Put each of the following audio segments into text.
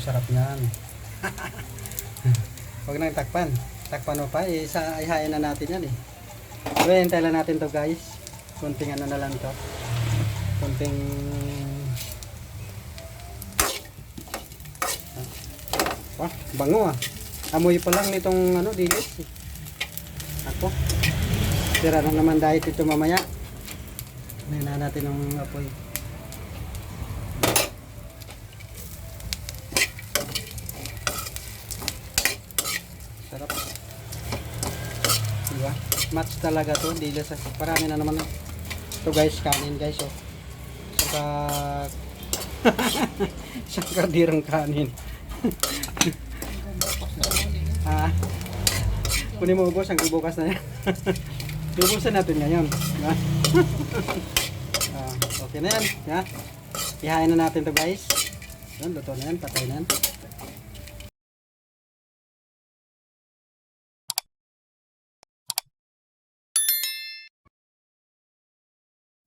sarap niyan. Huwag nang takpan. Takpan mo pa, isa ihain na natin yan eh. So, hintay lang natin to guys. Kunting ano na lang to. Kunting... Ah, bango ah. Amoy pa lang nitong ano, dilis. Ako. Tira na naman dahil ito mamaya. Ano na natin ng apoy. Sarap. Diba? Match talaga to. Dila sa parami na naman. Ito guys, kanin guys. Oh. Saka saka dirang kanin. ah. Kunin mo boss, hanggang bukas na yan. Lubusan natin ngayon. Ah, okay na yan. Ya. Ihain na natin to guys. Yan, luto na yan. Patay na yan.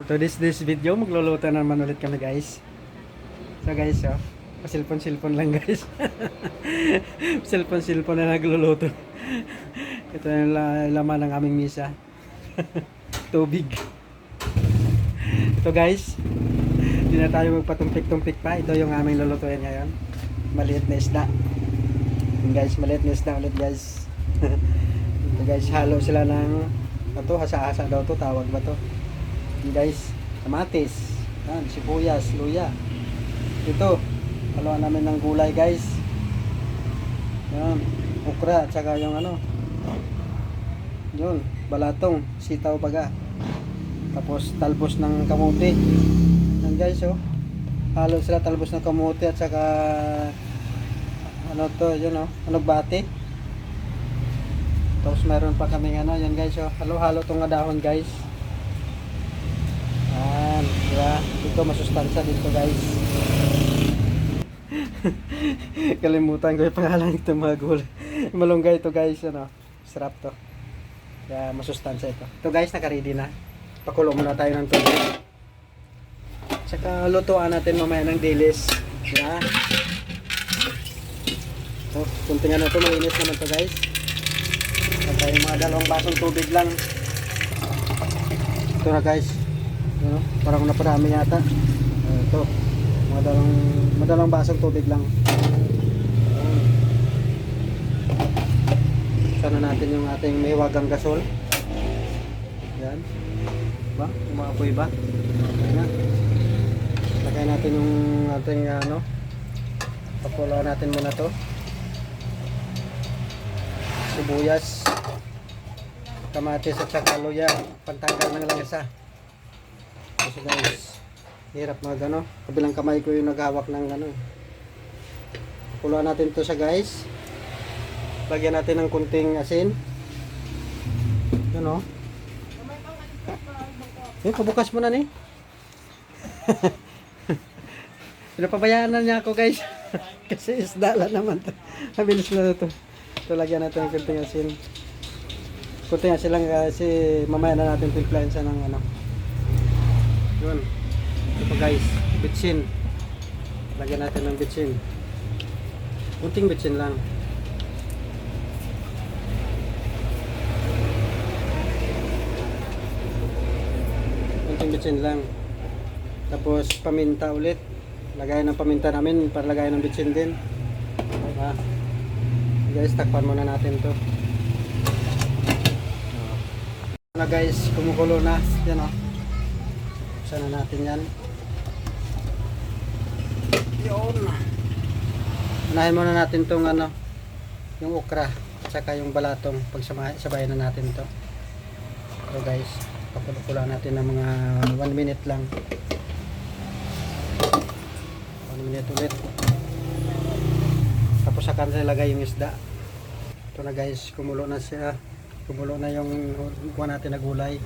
So this this video, magluluto na naman ulit kami guys. So guys, oh, pasilpon-silpon lang guys. Silpon-silpon na nagluluto. Ito yung la- laman ng aming misa. Tubig. Ito guys, hindi na tayo magpatumpik-tumpik pa. Ito yung aming lulutuin ngayon. Maliit na isda. Yun guys, maliit na isda ulit guys. Ito guys, halo sila ng ito, hasa-hasa daw to, tawag ba to? Guys, kamatis, yan, sibuyas, luya. Ito, haluan namin ng gulay guys. Yan, ukra, at saka yung ano, yun, balatong, sitaw baga. Tapos talbos ng kamote. Yan guys, oh. Halo sila talbos ng kamote at saka ano to, yun oh, ano bate. Tapos meron pa kaming ano, yan guys, oh. Halo-halo tong dahon guys. Yan, di ba? Ito masustansya dito guys. Kalimutan ko yung pangalan nito mga gulay. Malunggay ito guys, ano. Sarap to. Kaya masustansya ito. Ito guys, naka-ready na. Pakulo muna tayo ng tubig. Tsaka lutuan natin mamaya ng dilis. Yan. Oh, kunting ano to, malinis naman to guys. Tayo mga dalawang basong tubig lang. Ito na guys. Ano, parang naparami yata. Uh, ito. Mga dalawang, madalawang basong tubig lang. Sana natin yung ating may wagang gasol. Yan. Ba? Umaapoy ba? Ayan. Lagay natin yung ating ano. Pakulo natin muna to. Sibuyas. Kamatis at saka luya. Pantanggal ng langasa. Kasi guys, hirap mag ano. Kabilang kamay ko yung naghawak ng ano. Pakuluan natin to sa guys. Lagyan natin ng kunting asin. Yun o. Eh, pabukas mo na ni. Pinapabayaan na niya ako guys. Kasi isda lang naman to. Mabilis na to. Ito lagyan natin ng kunting asin. Kunting asin lang kasi mamaya na natin timplahin siya ng ano. Yun. Ito pa guys. Bitsin. Lagyan natin ng bitsin. Kunting bitsin lang. Kunting bitsin lang. Tapos paminta ulit. Lagay ng paminta namin para lagay ng bitsin din. Diba? Guys, takpan muna natin to. Na guys, kumukulo na. Yan o. Sana natin yan. Yun. Unahin muna natin tong ano, yung okra, saka yung balatong. Pagsamahin, sabayan na natin to. So guys, pakulo lang natin ng mga 1 minute lang. 1 minute ulit. Tapos saka na ilagay yung isda. Ito na guys, kumulo na siya. Kumulo na yung kuha natin na gulay.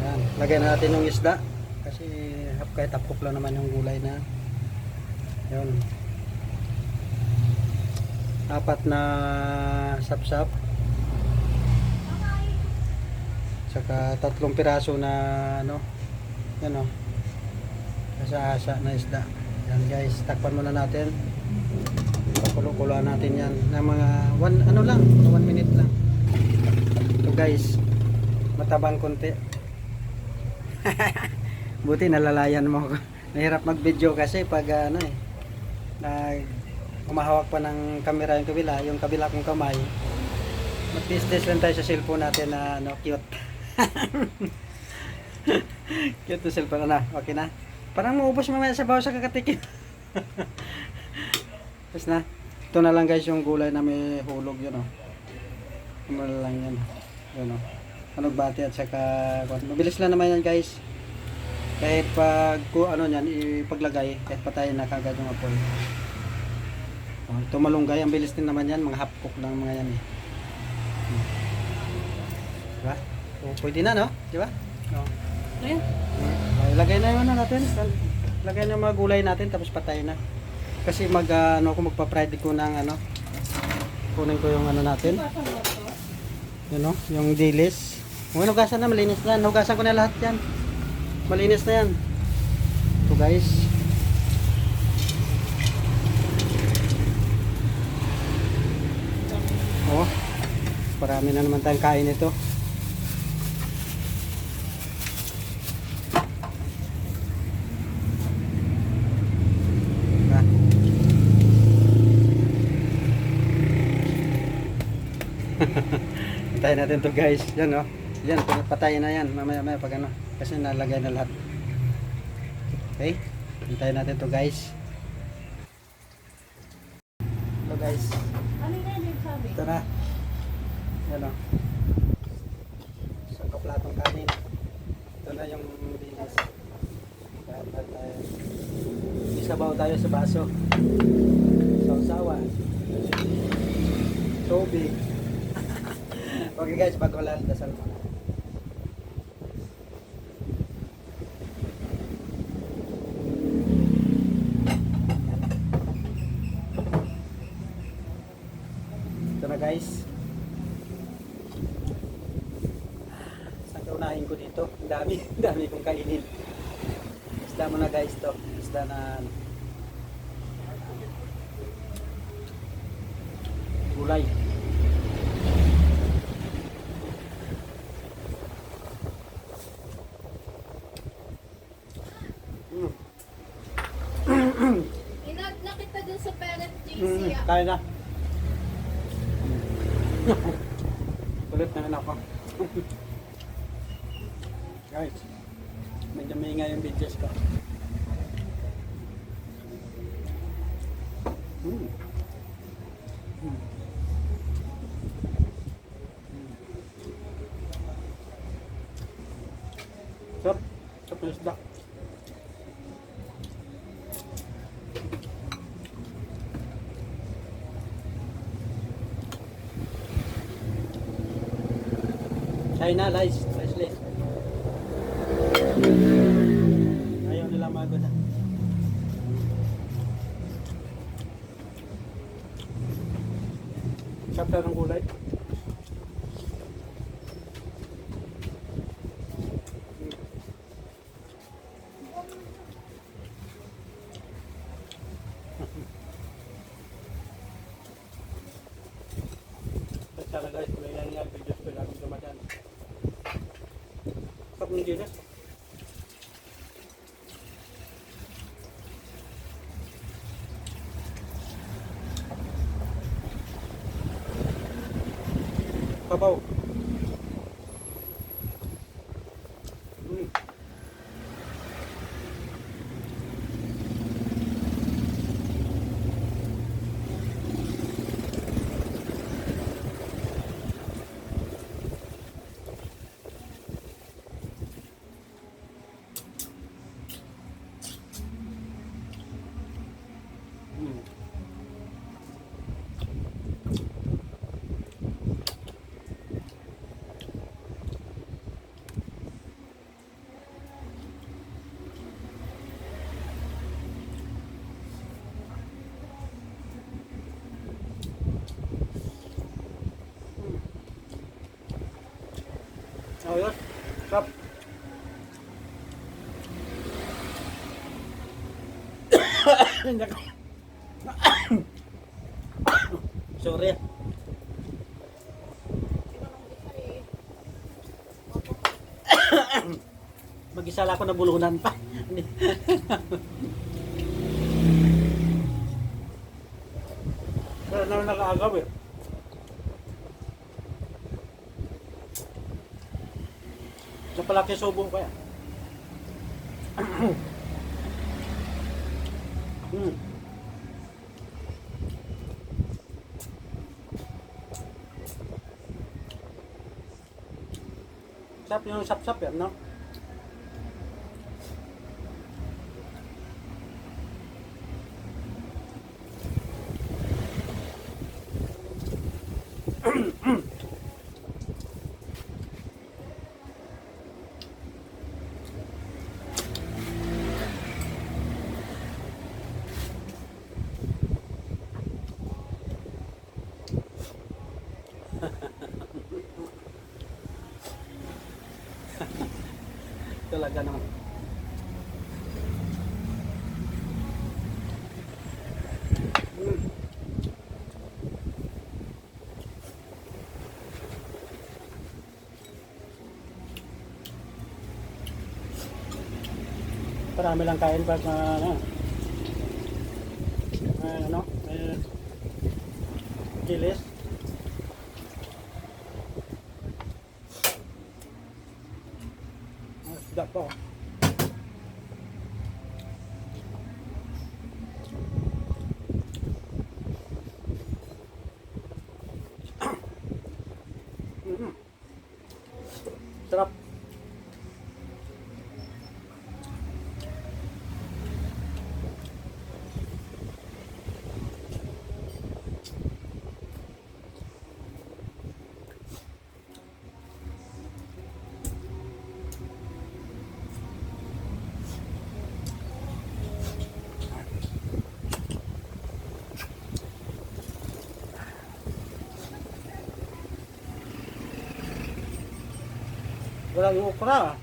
Yan. Lagay na natin yung isda. Kasi hap kahit tapok lang naman yung gulay na. Yun. Apat na sapsap. Saka tatlong piraso na ano. Yan o. Asa-asa na isda. Yan guys, takpan muna natin. Pakulo-kuloan natin yan na mga one, ano lang, mga one minute lang. Ito guys, matabang konti. Buti nalalayan mo ako. Nahirap mag-video kasi pag ano eh, nag umahawak pa ng camera yung kabila, yung kabila kong kamay. Mag-business lang tayo sa cellphone natin na ano, cute. cute to cellphone na, okay na. Parang maubos mamaya sa bawa sa kakatikin. Tapos na. Ito na lang guys yung gulay na may hulog yun oh. Ano lang yan. Yun oh. Anog bati at saka mabilis lang naman yan guys. Kahit pag ku ano yan ipaglagay kahit patayin na kagad yung apoy. Oh, ito malunggay ang bilis din naman yan mga half cook lang mga yan eh. Diba? Oh, pwede na no? Diba? Oh. Ayun. Uh, ilagay na yung ano natin. Lagay na mga gulay natin tapos patay na. Kasi mag ah, ano ako magpa-fried ko ng ano. Kunin ko yung ano natin. Yun no, yung dilis. Kung hugasan na malinis na. yan. Hugasan ko na lahat 'yan. Malinis na 'yan. Ito guys. Oh. Parami na naman tayong kain ito. Diba? Hintayin natin to guys. Yan oh. Yan, patayin na yan. Mamaya maya pag ano. Kasi nalagay na lahat. Okay? Hintayin natin to guys. Hello guys. Ano? Ito na. Yan o. Isang kaplatong kanin. Ito na yung tayo. Isabaw tayo sa baso. Sausawa. Tubig. okay guys, bago wala dasal mo. Ito na guys. Saan ka unahin ko dito? Ang dami, ang dami kong kainin. Isda mo na guys to. Isda na ano. gulay. Mm. Inag na kita dun sa parent Mm, JC ah. kaya na. Kulit na rin ako. Guys, medyo maingay yung videos ko. Mm. Mm. Sarap. Sarap ng isda. China, lice. Lice, lice. Ayaw nila magod na. Chapter ng gulay. Sana guys, kung ilan nga videos ko namin dumadaan. Sarap ng dinas. Papaw. Mm. Mm. Oh, yun. Sarap. Hindi ko. Sorry. Mag-isa lang ako nabulunan pa. Pero naman nakaagaw eh. Sa palaki subong ko yan. Sap yung sap-sap yan, no? Talaga naman. Marami lang kain pag uh, ano, uh, ano, uh, chilis. Ah, Sedap Wala yung okra.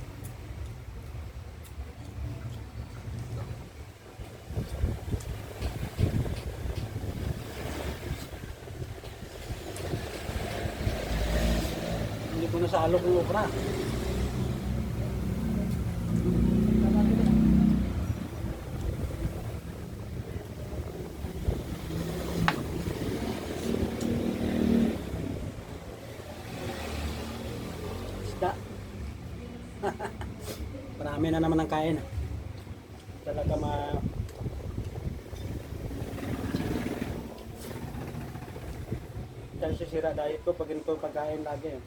Hindi ko nasalok yung okra. Isda. Na naman ang kain. Talaga ma... Dahil sisira diet ko pag ganito pagkain lagi.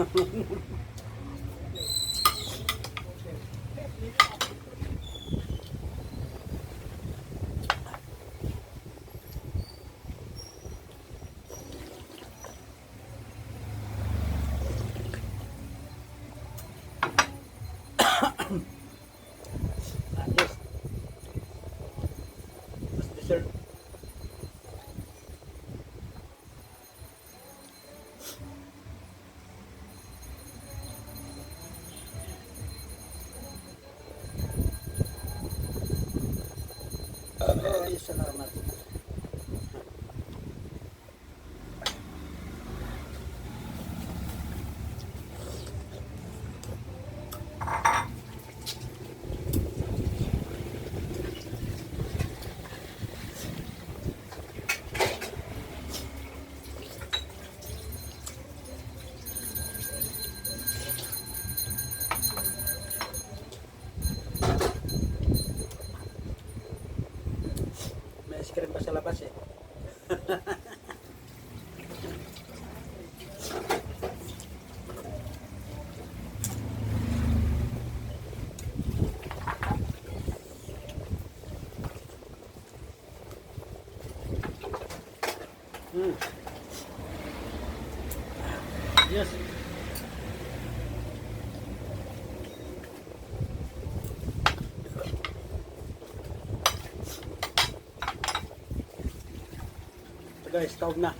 Tapos dessert. ice cream pa sa labas eh. Yes. Guys, taog na.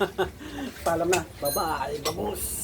Paalam na. Bye-bye, babos.